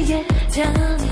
지에 잠이